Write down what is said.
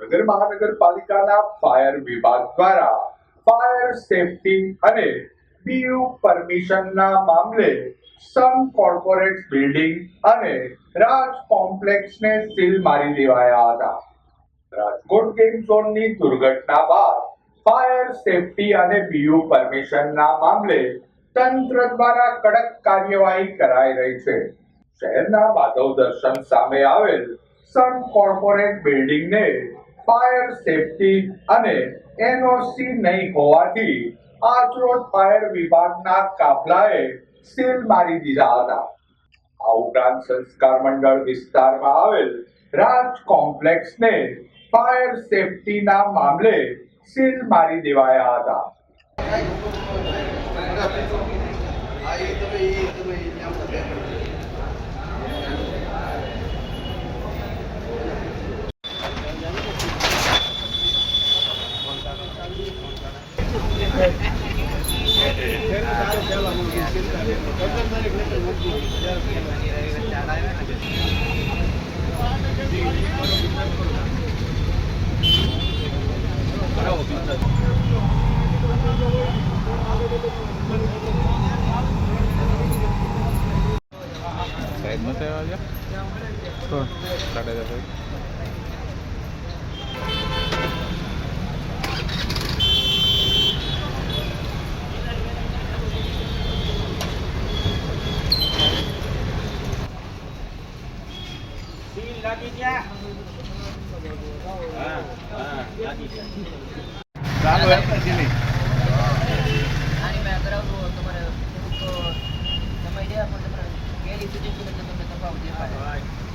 ભાવનગર મહાનગરપાલિકાના ફાયર વિભાગ દ્વારા ફાયર સેફટી અને બીયુ પરમિશનના મામલે સમ કોર્પોરેટ બિલ્ડિંગ અને રાજ કોમ્પ્લેક્સને સીલ મારી દેવાયા હતા. રાજકોટ ગેમ ઝોનની દુર્ઘટના બાદ ફાયર સેફટી અને બીયુ પરમિશનના મામલે તંત્ર દ્વારા કડક કાર્યવાહી કરાઈ રહી છે. શહેરના માધવ દર્શન સામે આવેલ સન કોર્પોરેટ બિલ્ડિંગને ફાયર સેફટી અને એનઓસી નહીં હોવાથી આજરોજ ફાયર વિભાગના કાફલાએ સીલ મારી દીધા હતા આ ઉપરાંત સંસ્કાર મંડળ વિસ્તારમાં આવેલ રાજ કોમ્પ્લેક્સને ફાયર સેફટીના મામલે સીલ મારી દેવાયા હતા સાહેબ નથી આવ્યા કોણ ચાલુ એમ આની મેં કરાવવું તમારે તો સમય દે પણ તમારે કેરી સુધી તમે તમને તફાવત દેખાય